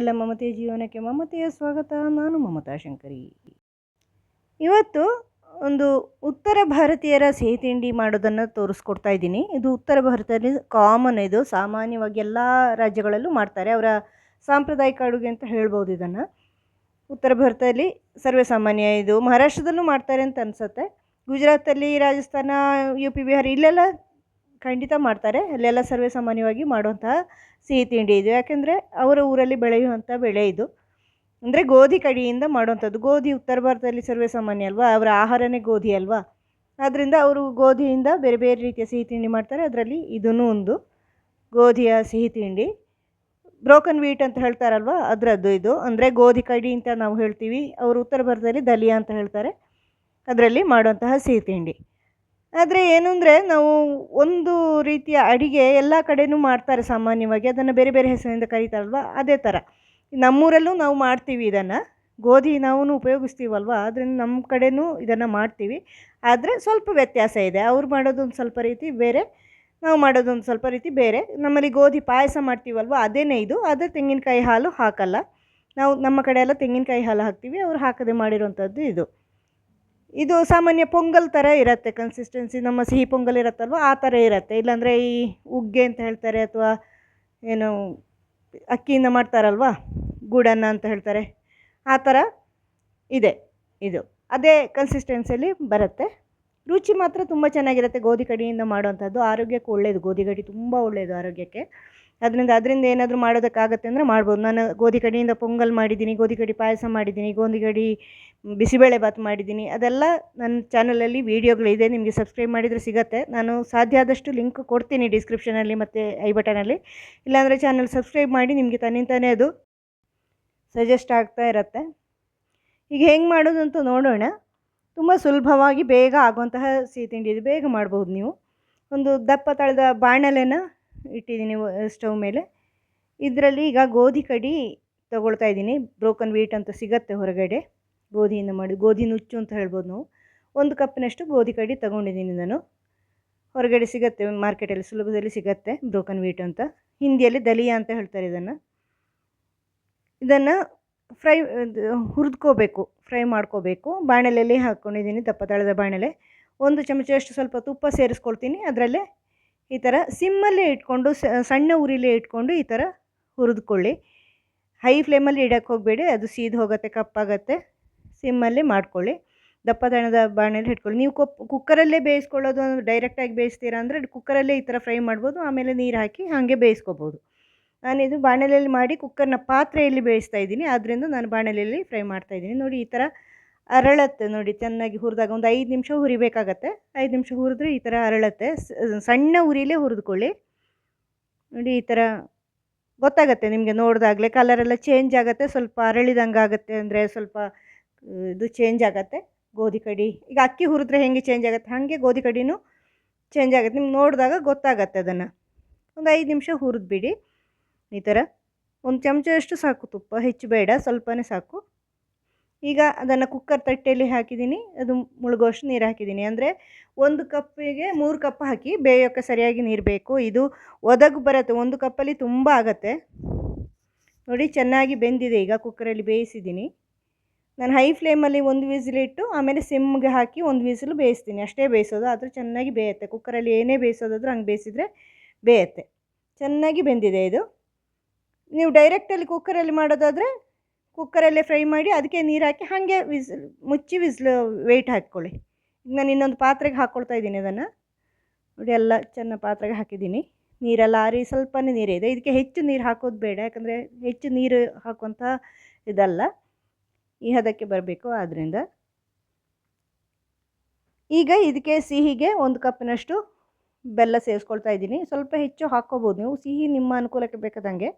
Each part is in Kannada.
ನಿಮಗೆಲ್ಲ ಮಮತೆಯ ಜೀವನಕ್ಕೆ ಮಮತೆಯ ಸ್ವಾಗತ, ನಾನು ಮಮತಾ ಶಂಕರಿ. ಇವತ್ತು ಒಂದು ಉತ್ತರ ಭಾರತೀಯರ ಸಿಹಿ ತಿಂಡಿ ಮಾಡೋದನ್ನು ತೋರಿಸ್ಕೊಡ್ತಾ ಇದ್ದೀನಿ. ಇದು ಉತ್ತರ ಭಾರತದಲ್ಲಿ ಕಾಮನ್, ಇದು ಸಾಮಾನ್ಯವಾಗಿ ಎಲ್ಲ ರಾಜ್ಯಗಳಲ್ಲೂ ಮಾಡ್ತಾರೆ. ಅವರ ಸಾಂಪ್ರದಾಯಿಕ ಅಡುಗೆ ಅಂತ ಹೇಳ್ಬೋದು ಇದನ್ನು. ಉತ್ತರ ಭಾರತದಲ್ಲಿ ಸರ್ವೇ ಸಾಮಾನ್ಯ ಇದು. ಮಹಾರಾಷ್ಟ್ರದಲ್ಲೂ ಮಾಡ್ತಾರೆ ಅಂತ ಅನಿಸುತ್ತೆ. ಗುಜರಾತಲ್ಲಿ ರಾಜಸ್ಥಾನ, ಯು ಪಿ, ಬಿಹಾರ, ಇಲ್ಲೆಲ್ಲ ಖಂಡಿತ ಮಾಡ್ತಾರೆ. ಅಲ್ಲೆಲ್ಲ ಸರ್ವೇ ಸಾಮಾನ್ಯವಾಗಿ ಮಾಡುವಂತಹ ಸಿಹಿ ತಿಂಡಿ ಇದು. ಯಾಕೆಂದರೆ ಅವರ ಊರಲ್ಲಿ ಬೆಳೆಯುವಂಥ ಬೆಳೆ ಇದು. ಅಂದರೆ ಗೋಧಿ ಕಡಿಯಿಂದ ಮಾಡುವಂಥದ್ದು. ಗೋಧಿ ಉತ್ತರ ಭಾರತದಲ್ಲಿ ಸರ್ವೇ ಸಾಮಾನ್ಯ ಅಲ್ವಾ? ಅವರ ಆಹಾರನೇ ಗೋಧಿ ಅಲ್ವಾ? ಆದ್ದರಿಂದ ಅವರು ಗೋಧಿಯಿಂದ ಬೇರೆ ಬೇರೆ ರೀತಿಯ ಸಿಹಿ ತಿಂಡಿ ಮಾಡ್ತಾರೆ. ಅದರಲ್ಲಿ ಇದೂ ಒಂದು ಗೋಧಿಯ ಸಿಹಿ ತಿಂಡಿ. ಬ್ರೋಕನ್ ವೀಟ್ ಅಂತ ಹೇಳ್ತಾರಲ್ವ? ಅದರದ್ದು ಇದು. ಅಂದರೆ ಗೋಧಿ ಕಡಿ ಅಂತ ನಾವು ಹೇಳ್ತೀವಿ. ಅವರು ಉತ್ತರ ಭಾರತದಲ್ಲಿ ದಲಿಯಾ ಅಂತ ಹೇಳ್ತಾರೆ. ಅದರಲ್ಲಿ ಮಾಡುವಂತಹ ಸಿಹಿ ತಿಂಡಿ. ಆದರೆ ಏನು ಅಂದರೆ ನಾವು ಒಂದು ರೀತಿಯ ಅಡಿಗೆ ಎಲ್ಲ ಕಡೆಯೂ ಮಾಡ್ತಾರೆ ಸಾಮಾನ್ಯವಾಗಿ. ಅದನ್ನು ಬೇರೆ ಬೇರೆ ಹೆಸರಿನಿಂದ ಕರೀತಾರಲ್ವ? ಅದೇ ಥರ ನಮ್ಮೂರಲ್ಲೂ ನಾವು ಮಾಡ್ತೀವಿ ಇದನ್ನು. ಗೋಧಿ ನಾವು ಉಪಯೋಗಿಸ್ತೀವಲ್ವ? ಆದ್ದರಿಂದ ನಮ್ಮ ಕಡೆಯೂ ಇದನ್ನು ಮಾಡ್ತೀವಿ. ಆದರೆ ಸ್ವಲ್ಪ ವ್ಯತ್ಯಾಸ ಇದೆ. ಅವ್ರು ಮಾಡೋದೊಂದು ಸ್ವಲ್ಪ ರೀತಿ ಬೇರೆ, ನಾವು ಮಾಡೋದೊಂದು ಸ್ವಲ್ಪ ರೀತಿ ಬೇರೆ. ನಮ್ಮಲ್ಲಿ ಗೋಧಿ ಪಾಯಸ ಮಾಡ್ತೀವಲ್ವ? ಅದೇನೇ ಇದು. ಆದರೆ ತೆಂಗಿನಕಾಯಿ ಹಾಲು ಹಾಕಲ್ಲ. ನಾವು ನಮ್ಮ ಕಡೆ ಎಲ್ಲ ತೆಂಗಿನಕಾಯಿ ಹಾಲು ಹಾಕ್ತೀವಿ. ಅವ್ರು ಹಾಕದೆ ಮಾಡಿರೋವಂಥದ್ದು ಇದು. ಇದು ಸಾಮಾನ್ಯ ಪೊಂಗಲ್ ಥರ ಇರುತ್ತೆ ಕನ್ಸಿಸ್ಟೆನ್ಸಿ ನಮ್ಮ ಸಿಹಿ ಪೊಂಗಲ್ ಇರುತ್ತಲ್ವ, ಆ ಥರ ಇರುತ್ತೆ. ಇಲ್ಲಾಂದರೆ ಈ ಉಗ್ಗೆ ಅಂತ ಹೇಳ್ತಾರೆ ಅಥವಾ ಏನು ಅಕ್ಕಿಯಿಂದ ಮಾಡ್ತಾರಲ್ವ, ಗೂಡನ್ನ ಅಂತ ಹೇಳ್ತಾರೆ, ಆ ಥರ ಇದೆ ಇದು. ಅದೇ ಕನ್ಸಿಸ್ಟೆನ್ಸಿಯಲ್ಲಿ ಬರುತ್ತೆ. ರುಚಿ ಮಾತ್ರ ತುಂಬ ಚೆನ್ನಾಗಿರುತ್ತೆ ಗೋಧಿ ಕಡಿಯಿಂದ ಮಾಡುವಂಥದ್ದು ಆರೋಗ್ಯಕ್ಕೆ ಒಳ್ಳೆಯದು ಗೋಧಿ ಕಡಿ ತುಂಬ ಒಳ್ಳೆಯದು ಆರೋಗ್ಯಕ್ಕೆ. ಅದರಿಂದ ಅದರಿಂದ ಏನಾದರೂ ಮಾಡೋದಕ್ಕಾಗತ್ತೆ ಅಂದರೆ ಮಾಡ್ಬೋದು. ನಾನು ಗೋಧಿ ಕಡಿಯಿಂದ ಪೊಂಗಲ್ ಮಾಡಿದ್ದೀನಿ, ಗೋಧಿ ಕಡಿ ಪಾಯಸ ಮಾಡಿದ್ದೀನಿ, ಗೋಧಿ ಕಡಿ ಬಿಸಿಬೇಳೆ ಬಾತ್ ಮಾಡಿದ್ದೀನಿ. ಅದೆಲ್ಲ ನನ್ನ ಚಾನಲಲ್ಲಿ ವೀಡಿಯೋಗಳಿದೆ, ನಿಮಗೆ ಸಬ್ಸ್ಕ್ರೈಬ್ ಮಾಡಿದರೆ ಸಿಗುತ್ತೆ. ನಾನು ಸಾಧ್ಯ ಆದಷ್ಟು ಲಿಂಕ್ ಕೊಡ್ತೀನಿ ಡಿಸ್ಕ್ರಿಪ್ಷನಲ್ಲಿ ಮತ್ತು ಐ ಬಟನಲ್ಲಿ ಇಲ್ಲಾಂದರೆ ಚಾನಲ್ ಸಬ್ಸ್ಕ್ರೈಬ್ ಮಾಡಿ ನಿಮಗೆ ತನ್ನಿಂತಾನೇ ಅದು ಸಜೆಸ್ಟ್ ಆಗ್ತಾ ಇರುತ್ತೆ. ಈಗ ಹೆಂಗೆ ಮಾಡೋದು ಅಂತ ನೋಡೋಣ. ತುಂಬ ಸುಲಭವಾಗಿ ಬೇಗ ಆಗುವಂತಹ ಸಿಹಿ ತಿಂಡಿ ಇದು ಬೇಗ ಮಾಡ್ಬೋದು ನೀವು. ಒಂದು ದಪ್ಪ ತಳೆದ ಬಾಣಲೆನ ಇಟ್ಟಿದ್ದೀನಿ ಸ್ಟವ್ ಮೇಲೆ. ಇದರಲ್ಲಿ ಈಗ ಗೋಧಿ ಕಡಿ ತೊಗೊಳ್ತಾ ಇದ್ದೀನಿ. ಬ್ರೋಕನ್ ವೀಟ್ ಅಂತ ಸಿಗತ್ತೆ ಹೊರಗಡೆ. ಗೋಧಿಯಿಂದ ಮಾಡಿ, ಗೋಧಿ ನುಚ್ಚು ಅಂತ ಹೇಳ್ಬೋದು ನಾವು. ಒಂದು ಕಪ್ಪಿನಷ್ಟು ಗೋಧಿ ಕಡಿ ತೊಗೊಂಡಿದ್ದೀನಿ ನಾನು. ಹೊರಗಡೆ ಸಿಗತ್ತೆ, ಮಾರ್ಕೆಟಲ್ಲಿ ಸುಲಭದಲ್ಲಿ ಸಿಗತ್ತೆ ಬ್ರೋಕನ್ ವೀಟ್ ಅಂತ. ಹಿಂದಿಯಲ್ಲಿ ದಲಿಯಾ ಅಂತ ಹೇಳ್ತಾರೆ ಇದನ್ನು. ಇದನ್ನು ಫ್ರೈ ಹುರಿದ್ಕೋಬೇಕು, ಫ್ರೈ ಮಾಡ್ಕೋಬೇಕು. ಬಾಣಲೆಯಲ್ಲಿ ಹಾಕ್ಕೊಂಡಿದ್ದೀನಿ ದಪ್ಪ ತಳದ ಬಾಣಲೆ. ಒಂದು ಚಮಚದಷ್ಟು ಸ್ವಲ್ಪ ತುಪ್ಪ ಸೇರಿಸ್ಕೊಳ್ತೀನಿ. ಅದರಲ್ಲೇ ಈ ಥರ ಸಿಮ್ಮಲ್ಲೇ ಇಟ್ಕೊಂಡು ಸಣ್ಣ ಉರಿಲೇ ಇಟ್ಕೊಂಡು ಈ ಥರ ಹುರಿದುಕೊಳ್ಳಿ. ಹೈ ಫ್ಲೇಮಲ್ಲಿ ಇಡೋಕ್ಕೆ ಹೋಗಬೇಡಿ, ಅದು ಸೀದ್ ಹೋಗುತ್ತೆ, ಕಪ್ಪಾಗತ್ತೆ, ಸಿಮ್ಮಲ್ಲೇ ಮಾಡ್ಕೊಳ್ಳಿ. ದಪ್ಪ ದಣದ ಬಾಣೆಯಲ್ಲಿ ಇಟ್ಕೊಳ್ಳಿ. ನೀವು ಕೊಪ್, ಕುಕ್ಕರಲ್ಲೇ ಬೇಯಿಸ್ಕೊಳ್ಳೋದು ಡೈರೆಕ್ಟಾಗಿ ಬೇಯಿಸ್ತೀರಾ ಅಂದರೆ ಕುಕ್ಕರಲ್ಲೇ ಈ ಥರ ಫ್ರೈ ಮಾಡ್ಬೋದು, ಆಮೇಲೆ ನೀರು ಹಾಕಿ ಹಾಗೆ ಬೇಯಿಸ್ಕೋಬೋದು. ನಾನಿದು ಬಾಣಲೆಯಲ್ಲಿ ಮಾಡಿ ಕುಕ್ಕರ್ನ ಪಾತ್ರೆಯಲ್ಲಿ ಬೇಯಿಸ್ತಾ ಇದ್ದೀನಿ ಆದ್ದರಿಂದ ನಾನು ಬಾಣಲೆಯಲ್ಲಿ ಫ್ರೈ ಮಾಡ್ತಾ ಇದ್ದೀನಿ. ನೋಡಿ ಈ ಥರ ಅರಳತ್ತೆ ನೋಡಿ, ಚೆನ್ನಾಗಿ ಹುರಿದಾಗ ಒಂದು ಐದು ನಿಮಿಷ ಹುರಿಬೇಕಾಗತ್ತೆ. ಐದು ನಿಮಿಷ ಹುರಿದ್ರೆ ಈ ಥರ ಅರಳತ್ತೆ. ಸಣ್ಣ ಉರಿಲೇ ಹುರಿದುಕೊಳ್ಳಿ. ನೋಡಿ, ಈ ಥರ ಗೊತ್ತಾಗತ್ತೆ ನಿಮಗೆ ನೋಡಿದಾಗಲೇ. ಕಲರೆಲ್ಲ ಚೇಂಜ್ ಆಗುತ್ತೆ, ಸ್ವಲ್ಪ ಅರಳಿದಂಗೆ ಆಗುತ್ತೆ ಅಂದರೆ ಸ್ವಲ್ಪ ಇದು ಚೇಂಜ್ ಆಗುತ್ತೆ. ಗೋಧಿ ಕಡಿ, ಈಗ ಅಕ್ಕಿ ಹುರಿದ್ರೆ ಹೆಂಗೆ ಚೇಂಜ್ ಆಗುತ್ತೆ? ಹಾಗೆ ಗೋಧಿ ಕಡಿನೂ ಚೇಂಜ್ ಆಗುತ್ತೆ. ನಿಮ್ಗೆ ನೋಡಿದಾಗ ಗೊತ್ತಾಗತ್ತೆ ಅದನ್ನು. ಒಂದು ಐದು ನಿಮಿಷ ಹುರಿದ್ಬಿಡಿ. ಈ ಥರ ಒಂದು ಚಮಚದಷ್ಟು ಸಾಕು ತುಪ್ಪ, ಹೆಚ್ಚು ಬೇಡ, ಸ್ವಲ್ಪನೇ ಸಾಕು. ಈಗ ಅದನ್ನು ಕುಕ್ಕರ್ ತಟ್ಟೆಯಲ್ಲಿ ಹಾಕಿದ್ದೀನಿ. ಅದು ಮುಳುಗೋಷ್ಟು ನೀರು ಹಾಕಿದ್ದೀನಿ. ಅಂದರೆ ಒಂದು ಕಪ್ಪಿಗೆ ಮೂರು ಕಪ್ ಹಾಕಿ ಬೇಯೋಕ್ಕೆ ಸರಿಯಾಗಿ ನೀರು ಬೇಕು. ಇದು ಒದಗು ಬರುತ್ತೆ. ಒಂದು ಕಪ್ಪಲ್ಲಿ ತುಂಬ ಆಗುತ್ತೆ. ನೋಡಿ ಚೆನ್ನಾಗಿ ಬೆಂದಿದೆ. ಈಗ ಕುಕ್ಕರಲ್ಲಿ ಬೇಯಿಸಿದ್ದೀನಿ. ನಾನು ಹೈ ಫ್ಲೇಮಲ್ಲಿ ಒಂದು ವಿಸಿಲಿಟ್ಟು ಆಮೇಲೆ ಸಿಮ್ಗೆ ಹಾಕಿ ಒಂದು ವಿಸಿಲು ಬೇಯಿಸ್ತೀನಿ. ಅಷ್ಟೇ ಬೇಯಿಸೋದು. ಆದರೆ ಚೆನ್ನಾಗಿ ಬೇಯುತ್ತೆ. ಕುಕ್ಕರಲ್ಲಿ ಏನೇ ಬೇಯಿಸೋದಾದರೂ ಹಂಗೆ ಬೇಯಿಸಿದರೆ ಬೇಯುತ್ತೆ. ಚೆನ್ನಾಗಿ ಬೆಂದಿದೆ ಇದು. ನೀವು ಡೈರೆಕ್ಟಲ್ಲಿ ಕುಕ್ಕರಲ್ಲಿ ಮಾಡೋದಾದರೆ ಕುಕ್ಕರಲ್ಲೇ ಫ್ರೈ ಮಾಡಿ ಅದಕ್ಕೆ ನೀರು ಹಾಕಿ ಹಾಗೆ ವಿಸ್ಲ್ ಮುಚ್ಚಿ ವಿಸ್ಲ್ ವೆಯ್ಟ್ ಹಾಕ್ಕೊಳ್ಳಿ. ಈಗ ನಾನು ಇನ್ನೊಂದು ಪಾತ್ರೆಗೆ ಹಾಕ್ಕೊಳ್ತಾ ಇದ್ದೀನಿ ಅದನ್ನು. ನೋಡಿ ಎಲ್ಲ ಚೆನ್ನಾಗಿ ಪಾತ್ರೆಗೆ ಹಾಕಿದ್ದೀನಿ. ನೀರೆಲ್ಲ ಆರಿ ಸ್ವಲ್ಪನೇ ನೀರಿದೆ ಇದಕ್ಕೆ ಹೆಚ್ಚು ನೀರು ಹಾಕೋದು ಬೇಡ. ಯಾಕಂದರೆ ಹೆಚ್ಚು ನೀರು ಹಾಕುವಂಥ ಇದಲ್ಲ. ಈ ಹದಕ್ಕೆ ಬರಬೇಕು ಆದ್ದರಿಂದ ಈಗ ಇದಕ್ಕೆ ಸಿಹಿಗೆ ಒಂದು ಕಪ್ಪಿನಷ್ಟು ಬೆಲ್ಲ ಸೇರಿಸ್ಕೊಳ್ತಾ ಇದ್ದೀನಿ. ಸ್ವಲ್ಪ ಹೆಚ್ಚು ಹಾಕ್ಕೋಬೋದು ನೀವು. ಸಿಹಿ ನಿಮ್ಮ ಅನುಕೂಲಕ್ಕೆ ಬೇಕಾದಂಗೆ.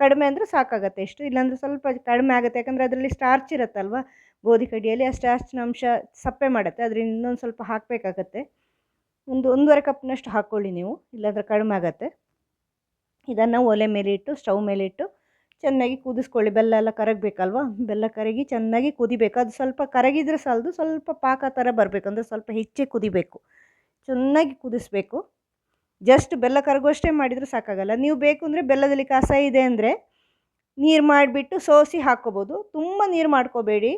ಕಡಿಮೆ ಅಂದರೆ ಸಾಕಾಗತ್ತೆ ಇಷ್ಟು. ಇಲ್ಲಾಂದರೆ ಸ್ವಲ್ಪ ಕಡಿಮೆ ಆಗುತ್ತೆ. ಯಾಕಂದರೆ ಅದರಲ್ಲಿ ಸ್ಟಾರ್ಚ್ ಇರುತ್ತಲ್ವ? ಗೋಧಿ ಕಡಿಯಲ್ಲಿ ಆ ಸ್ಟಾರ್ಚ್ನ ಅಂಶ ಸಪ್ಪೆ ಮಾಡುತ್ತೆ. ಅದರಿಂದ ಇನ್ನೊಂದು ಸ್ವಲ್ಪ ಹಾಕಬೇಕಾಗತ್ತೆ. ಒಂದು ಒಂದೂವರೆ ಕಪ್ನಷ್ಟು ಹಾಕ್ಕೊಳ್ಳಿ ನೀವು. ಇಲ್ಲಾಂದರೆ ಕಡಿಮೆ ಆಗುತ್ತೆ. ಇದನ್ನು ಒಲೆ ಮೇಲೆ ಇಟ್ಟು, ಸ್ಟವ್ ಮೇಲೆ ಇಟ್ಟು ಚೆನ್ನಾಗಿ ಕುದಿಸ್ಕೊಳ್ಳಿ. ಬೆಲ್ಲ ಎಲ್ಲ ಕರಗಬೇಕಲ್ವ? ಬೆಲ್ಲ ಕರಗಿ ಚೆನ್ನಾಗಿ ಕುದಿಬೇಕು. ಅದು ಸ್ವಲ್ಪ ಕರಗಿದ್ರೆ ಸಾಲದು. ಸ್ವಲ್ಪ ಪಾಕ ಥರ ಬರಬೇಕು. ಅಂದರೆ ಸ್ವಲ್ಪ ಹೆಚ್ಚೇ ಕುದಿಬೇಕು. ಚೆನ್ನಾಗಿ ಕುದಿಸ್ಬೇಕು. ಜಸ್ಟ್ ಬೆಲ್ಲ ಕರಗುವಷ್ಟೇ ಮಾಡಿದರೂ ಸಾಕಾಗಲ್ಲ. ನೀವು ಬೇಕು ಅಂದರೆ ಬೆಲ್ಲದಲ್ಲಿ ಕಸ ಇದೆ ಅಂದರೆ ನೀರು ಮಾಡಿಬಿಟ್ಟು ಸೋಸಿ ಹಾಕ್ಕೋಬೋದು. ತುಂಬ ನೀರು ಮಾಡ್ಕೋಬೇಡಿ.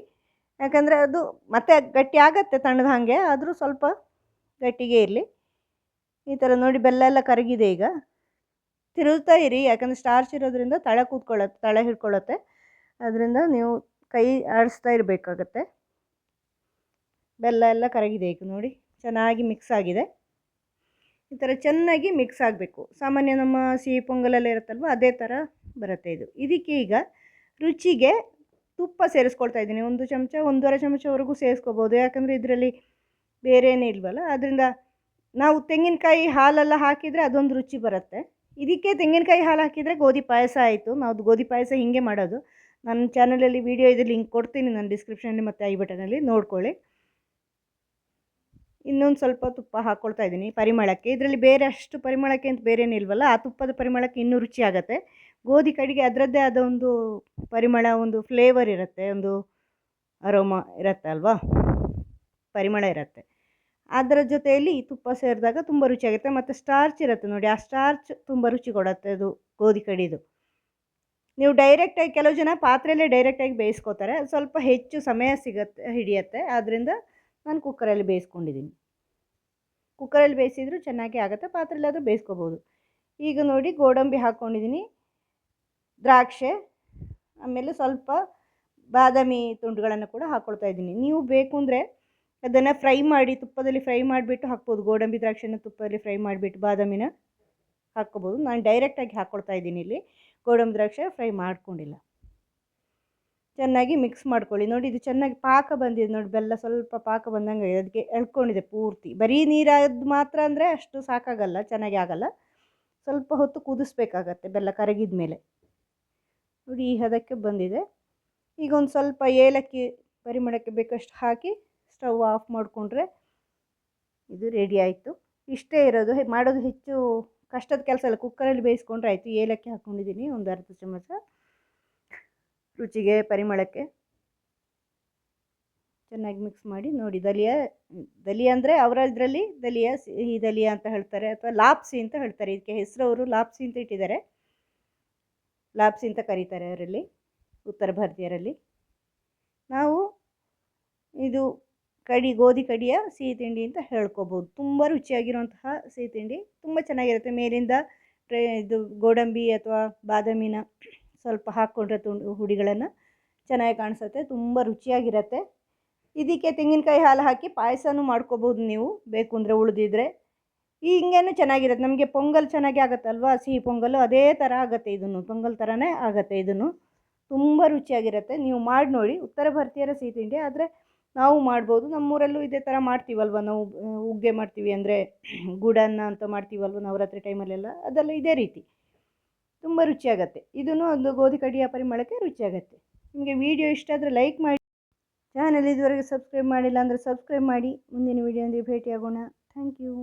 ಯಾಕಂದರೆ ಅದು ಮತ್ತೆ ಗಟ್ಟಿ ಆಗತ್ತೆ ತಣ್ಣದ ಹಾಗೆ, ಆದರೂ ಸ್ವಲ್ಪ ಗಟ್ಟಿಗೆ ಇರಲಿ. ಈ ಥರ ನೋಡಿ ಬೆಲ್ಲ ಎಲ್ಲ ಕರಗಿದೆ ಈಗ. ತಿರುಗ್ತಾ ಇರಿ, ಯಾಕಂದರೆ ಸ್ಟಾರ್ಚ್ ಇರೋದ್ರಿಂದ ತಳ ಕೂತ್ಕೊಳ್ಳತ್ತೆ, ತಳ ಹಿಡ್ಕೊಳ್ಳುತ್ತೆ. ಅದರಿಂದ ನೀವು ಕೈ ಆಡಿಸ್ತಾ ಇರಬೇಕಾಗತ್ತೆ. ಬೆಲ್ಲ ಎಲ್ಲ ಕರಗಿದೆ ಈಗ ನೋಡಿ. ಚೆನ್ನಾಗಿ ಮಿಕ್ಸ್ ಆಗಿದೆ. ಈ ಥರ ಚೆನ್ನಾಗಿ ಮಿಕ್ಸ್ ಆಗಬೇಕು. ಸಾಮಾನ್ಯ ನಮ್ಮ ಸಿಹಿ ಪೊಂಗಲೆಲ್ಲ ಇರುತ್ತಲ್ವ, ಅದೇ ಥರ ಬರುತ್ತೆ ಇದು. ಇದಕ್ಕೆ ಈಗ ರುಚಿಗೆ ತುಪ್ಪ ಸೇರಿಸ್ಕೊಳ್ತಾ ಇದ್ದೀನಿ. ಒಂದು ಚಮಚ, ಒಂದೂವರೆ ಚಮಚವರೆಗೂ ಸೇರಿಸ್ಕೋಬೋದು. ಯಾಕಂದರೆ ಇದರಲ್ಲಿ ಬೇರೆನೇ ಇಲ್ವಲ್ಲ? ಅದರಿಂದ ನಾವು ತೆಂಗಿನಕಾಯಿ ಹಾಲೆಲ್ಲ ಹಾಕಿದರೆ ಅದೊಂದು ರುಚಿ ಬರುತ್ತೆ. ಇದಕ್ಕೆ ತೆಂಗಿನಕಾಯಿ ಹಾಲು ಹಾಕಿದರೆ ಗೋಧಿ ಪಾಯಸ ಆಯಿತು. ನಾವು ಗೋಧಿ ಪಾಯಸ ಹೀಗೆ ಮಾಡೋದು. ನನ್ನ ಚಾನಲಲ್ಲಿ ವೀಡಿಯೋ ಇದೆ ಲಿಂಕ್ ಕೊಡ್ತೀನಿ. ನಾನು ಡಿಸ್ಕ್ರಿಪ್ಷನಲ್ಲಿ ಮತ್ತು ಐ ಬಟನಲ್ಲಿ ನೋಡ್ಕೊಳ್ಳಿ. ಇನ್ನೊಂದು ಸ್ವಲ್ಪ ತುಪ್ಪ ಹಾಕ್ಕೊಳ್ತಾ ಇದ್ದೀನಿ ಪರಿಮಳಕ್ಕೆ. ಇದರಲ್ಲಿ ಬೇರೆ ಅಷ್ಟು ಪರಿಮಳಕ್ಕೆ ಅಂತ ಬೇರೇನಿಲ್ವಲ್ಲ ಆ ತುಪ್ಪದ ಪರಿಮಳಕ್ಕೆ ಇನ್ನೂ ರುಚಿ ಆಗುತ್ತೆ. ಗೋಧಿ ಕಡೆಗೆ ಅದರದ್ದೇ ಆದ ಒಂದು ಪರಿಮಳ, ಒಂದು ಫ್ಲೇವರ್ ಇರುತ್ತೆ, ಒಂದು ಅರೋಮ ಇರುತ್ತೆ ಅಲ್ವಾ? ಪರಿಮಳ ಇರುತ್ತೆ. ಅದರ ಜೊತೆಯಲ್ಲಿ ತುಪ್ಪ ಸೇರಿದಾಗ ತುಂಬ ರುಚಿಯಾಗುತ್ತೆ ಮತ್ತು ಸ್ಟಾರ್ಚ್ ಇರುತ್ತೆ ನೋಡಿ, ಆ ಸ್ಟಾರ್ಚ್ ತುಂಬ ರುಚಿ ಕೊಡುತ್ತೆ ಅದು, ಗೋಧಿ ಕಡಿದು ನೀವು ಡೈರೆಕ್ಟಾಗಿ ಕೆಲವು ಜನ ಪಾತ್ರೆಯಲ್ಲೇ ಡೈರೆಕ್ಟಾಗಿ ಬೇಯಿಸ್ಕೋತಾರೆ. ಸ್ವಲ್ಪ ಹೆಚ್ಚು ಸಮಯ ಸಿಗತ್ತೆ, ಹಿಡಿಯುತ್ತೆ. ಆದ್ದರಿಂದ ನಾನು ಕುಕ್ಕರಲ್ಲಿ ಬೇಯಿಸ್ಕೊಂಡಿದ್ದೀನಿ ಕುಕ್ಕರಲ್ಲಿ ಬೇಯಿಸಿದ್ರು ಚೆನ್ನಾಗಿ ಆಗುತ್ತೆ, ಪಾತ್ರೆಯಲ್ಲಾದರೂ ಬೇಯಿಸ್ಕೋಬೋದು. ಈಗ ನೋಡಿ ಗೋಡಂಬಿ ಹಾಕ್ಕೊಂಡಿದ್ದೀನಿ ದ್ರಾಕ್ಷೆ, ಆಮೇಲೆ ಸ್ವಲ್ಪ ಬಾದಾಮಿ ತುಂಡುಗಳನ್ನು ಕೂಡ ಹಾಕ್ಕೊಳ್ತಾ ಇದ್ದೀನಿ ನೀವು ಬೇಕು ಅಂದರೆ ಅದನ್ನು ಫ್ರೈ ಮಾಡಿ, ತುಪ್ಪದಲ್ಲಿ ಫ್ರೈ ಮಾಡಿಬಿಟ್ಟು ಹಾಕ್ಬೋದು. ಗೋಡಂಬಿ ದ್ರಾಕ್ಷಿನ ತುಪ್ಪದಲ್ಲಿ ಫ್ರೈ ಮಾಡಿಬಿಟ್ಟು ಬಾದಾಮಿನ ಹಾಕ್ಕೋಬೋದು. ನಾನು ಡೈರೆಕ್ಟಾಗಿ ಹಾಕ್ಕೊಳ್ತಾ ಇದ್ದೀನಿ ಇಲ್ಲಿ. ಗೋಡಂಬಿ ದ್ರಾಕ್ಷಿ ಫ್ರೈ ಮಾಡ್ಕೊಂಡಿಲ್ಲ. ಚೆನ್ನಾಗಿ ಮಿಕ್ಸ್ ಮಾಡ್ಕೊಳ್ಳಿ. ನೋಡಿ ಇದು ಚೆನ್ನಾಗಿ ಪಾಕ ಬಂದಿದೆ ನೋಡಿ, ಬೆಲ್ಲ ಸ್ವಲ್ಪ ಪಾಕ ಬಂದಂಗೆ ಅದಕ್ಕೆ ಎಳ್ಕೊಂಡಿದೆ ಪೂರ್ತಿ. ಬರೀ ನೀರಾದ ಮಾತ್ರ ಅಂದರೆ ಅಷ್ಟು ಸಾಕಾಗಲ್ಲ, ಚೆನ್ನಾಗಿ ಆಗಲ್ಲ. ಸ್ವಲ್ಪ ಹೊತ್ತು ಕುದಿಸ್ಬೇಕಾಗತ್ತೆ ಬೆಲ್ಲ ಕರಗಿದ ಮೇಲೆ. ನೋಡಿ ಈ ಹದಕ್ಕೆ ಬಂದಿದೆ. ಈಗ ಒಂದು ಸ್ವಲ್ಪ ಏಲಕ್ಕಿ ಪರಿಮಳಕ್ಕೆ ಬೇಕಷ್ಟು ಹಾಕಿ ಸ್ಟವ್ ಆಫ್ ಮಾಡಿಕೊಂಡ್ರೆ ಇದು ರೆಡಿ ಆಯಿತು. ಇಷ್ಟೇ ಇರೋದು. ಮಾಡೋದು ಹೆಚ್ಚು ಕಷ್ಟದ ಕೆಲಸ ಅಲ್ಲ. ಕುಕ್ಕರಲ್ಲಿ ಬೇಯಿಸ್ಕೊಂಡ್ರೆ ಆಯಿತು. ಏಲಕ್ಕಿ ಹಾಕ್ಕೊಂಡಿದ್ದೀನಿ ಒಂದು ಅರ್ಧ ಚಮಚ. ರುಚಿಗೆ ಪರಿಮಳಕ್ಕೆ ಚೆನ್ನಾಗಿ ಮಿಕ್ಸ್ ಮಾಡಿ ನೋಡಿ, ದಲಿಯಾ ದಲಿಯಾ ಅಂದರೆ ಅವರ ಇದರಲ್ಲಿ ದಲಿಯಾ, ಸಿಹಿ ದಲಿಯಾ ಅಂತ ಹೇಳ್ತಾರೆ ಅಥವಾ ಲಾಪ್ಸಿ ಅಂತ ಹೇಳ್ತಾರೆ. ಇದಕ್ಕೆ ಹೆಸರು ಅವರು ಲಾಪ್ಸಿ ಅಂತ ಇಟ್ಟಿದ್ದಾರೆ. ಲಾಪ್ಸಿ ಅಂತ ಕರೀತಾರೆ ಅವರಲ್ಲಿ ಉತ್ತರ ಭಾರತೀಯರಲ್ಲಿ. ನಾವು ಇದು ಕಡಿ, ಗೋಧಿ ಕಡಿಯ ಸಿಹಿ ತಿಂಡಿ ಅಂತ ಹೇಳ್ಕೊಬೋದು. ತುಂಬ ರುಚಿಯಾಗಿರುವಂತಹ ಸಿಹಿ ತಿಂಡಿ, ತುಂಬ ಚೆನ್ನಾಗಿರುತ್ತೆ. ಮೇಲಿಂದ ಇದು ಗೋಡಂಬಿ ಅಥವಾ ಬಾದಾಮಿನ ಸ್ವಲ್ಪ ಹಾಕ್ಕೊಂಡ್ರೆ ತುಂಡು ಹುಡಿಗಳನ್ನು ಚೆನ್ನಾಗಿ ಕಾಣಿಸುತ್ತೆ, ತುಂಬ ರುಚಿಯಾಗಿರುತ್ತೆ. ಇದಕ್ಕೆ ತೆಂಗಿನಕಾಯಿ ಹಾಲು ಹಾಕಿ ಪಾಯಸನೂ ಮಾಡ್ಕೋಬೋದು ನೀವು, ಬೇಕು ಅಂದರೆ ಉಳಿದಿದ್ರೆ. ಹಿಂಗೇನು ಚೆನ್ನಾಗಿರುತ್ತೆ, ನಮಗೆ ಪೊಂಗಲ್ ಚೆನ್ನಾಗಿ ಆಗುತ್ತಲ್ವಾ, ಸಿಹಿ ಪೊಂಗಲ್ಲು ಅದೇ ಥರ ಆಗುತ್ತೆ ಇದನ್ನು, ಪೊಂಗಲ್ ಥರನೇ ಆಗುತ್ತೆ ಇದನ್ನು. ತುಂಬ ರುಚಿಯಾಗಿರುತ್ತೆ, ನೀವು ಮಾಡಿ ನೋಡಿ, ಉತ್ತರ ಭಾರತೀಯರ ಸಿಹಿ ತಿಂಡಿ, ಆದರೆ ನಾವು ಮಾಡ್ಬೋದು, ನಮ್ಮೂರಲ್ಲೂ ಇದೇ ಥರ ಮಾಡ್ತೀವಲ್ವ, ನಾವು ಉಗ್ಗೆ ಮಾಡ್ತೀವಿ ಅಂದರೆ, ಗುಡನ್ನ ಅಂತ ಮಾಡ್ತೀವಲ್ವ, ನವರಾತ್ರಿ ಟೈಮಲ್ಲೆಲ್ಲ ಅದೆಲ್ಲ ಇದೇ ರೀತಿ. ತುಂಬ ರುಚಿಯಾಗತ್ತೆ. ಇದನ್ನು ಒಂದು ಗೋಧಿ ಕಡಿಯ ಪರಿಮಳಕ್ಕೆ ರುಚಿಯಾಗತ್ತೆ. ನಿಮಗೆ ವಿಡಿಯೋ ಇಷ್ಟ ಆದರೆ ಲೈಕ್ ಮಾಡಿ. ಚಾನಲ್ ಇದುವರೆಗೆ ಸಬ್ಸ್ಕ್ರೈಬ್ ಮಾಡಿಲ್ಲ ಅಂದರೆ ಸಬ್ಸ್ಕ್ರೈಬ್ ಮಾಡಿ. ಮುಂದಿನ ವಿಡಿಯೋದಲ್ಲಿ ಭೇಟಿಯಾಗೋಣ. Thank you.